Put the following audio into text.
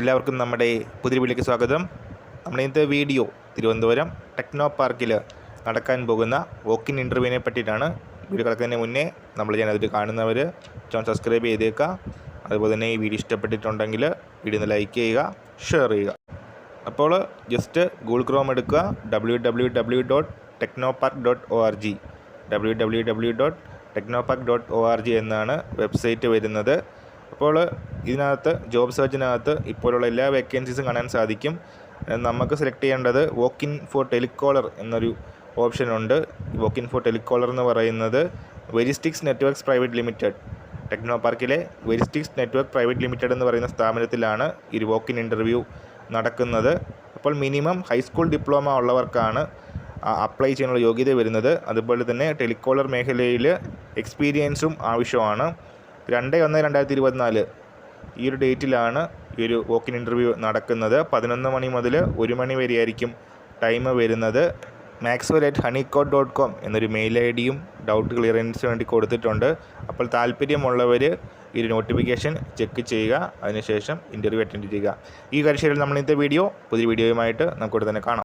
എല്ലാവർക്കും നമ്മുടെ പുതിയ വീട്ടിലേക്ക് സ്വാഗതം. നമ്മുടെ ഇന്നത്തെ വീഡിയോ തിരുവനന്തപുരം ടെക്നോ പാർക്കിൽ നടക്കാൻ പോകുന്ന വോക്കിൻ ഇന്റർവ്യൂവിനെ പറ്റിയിട്ടാണ്. വീഡിയോ കിടക്കുന്നതിന് മുന്നേ നമ്മൾ ഞാനതിൽ കാണുന്നവർ ചാനൽ സബ്സ്ക്രൈബ് ചെയ്തേക്കുക അതുപോലെ തന്നെ ഈ വീഡിയോ ഇഷ്ടപ്പെട്ടിട്ടുണ്ടെങ്കിൽ വീഡിയോ ഒന്ന് ലൈക്ക് ചെയ്യുക ഷെയർ ചെയ്യുക. അപ്പോൾ ജസ്റ്റ് ഗൂഗിൾ ക്രോം എടുക്കുക W W W dot Technopark dot O R G W W W dot Technopark dot O R G എന്നാണ് വെബ്സൈറ്റ് വരുന്നത്. അപ്പോൾ ഇതിനകത്ത് ജോബ് സെർച്ചിനകത്ത് ഇപ്പോഴുള്ള എല്ലാ വേക്കൻസീസും കാണാൻ സാധിക്കും. നമുക്ക് സെലക്ട് ചെയ്യേണ്ടത് വോക്ക് ഇൻ ഫോർ ടെലികോളർ എന്നൊരു ഓപ്ഷനുണ്ട് വോക്ക് ഇൻ ഫോർ ടെലികോളർ എന്ന് പറയുന്നത് Veristics networks private limited techno പാർക്കിലെ വെരിസ്റ്റിക്സ് നെറ്റ്വർക്ക് പ്രൈവറ്റ് ലിമിറ്റഡ് എന്ന് പറയുന്ന സ്ഥാപനത്തിലാണ് ഈ വോക്ക് ഇൻ ഇന്റർവ്യൂ നടക്കുന്നത്. അപ്പോൾ മിനിമം ഹൈസ്കൂൾ ഡിപ്ലോമ ഉള്ളവർക്കാണ് അപ്ലൈ ചെയ്യാനുള്ള യോഗ്യത വരുന്നത്. അതുപോലെ തന്നെ ടെലികോളർ മേഖലയിൽ എക്സ്പീരിയൻസും ആവശ്യമാണ്. രണ്ട് ഒന്ന് രണ്ടായിരത്തി ഇരുപത്തിനാല്. ഈ ഒരു ഡേറ്റിലാണ് ഈ ഒരു വോക്കിൻ ഇന്റർവ്യൂ നടക്കുന്നത്. പതിനൊന്ന് മണി മുതൽ ഒരു മണി വരെയായിരിക്കും ടൈം വരുന്നത്. Maxwell at Honeycott dot com എന്നൊരു മെയിൽ ഐ ഡിയും ഡൗട്ട് ക്ലിയറൻസിന് വേണ്ടി കൊടുത്തിട്ടുണ്ട്. അപ്പോൾ താല്പര്യമുള്ളവർ ഈ നോട്ടിഫിക്കേഷൻ ചെക്ക് ചെയ്യുക. അതിനുശേഷം ഇന്റർവ്യൂ അറ്റൻഡ് ചെയ്യുക. ഈ കാഴ്ചയിൽ നമ്മൾ ഇന്നത്തെ വീഡിയോ പുതിയ വീഡിയോയുമായിട്ട് നമുക്ക് ഇവിടെ തന്നെ കാണാം.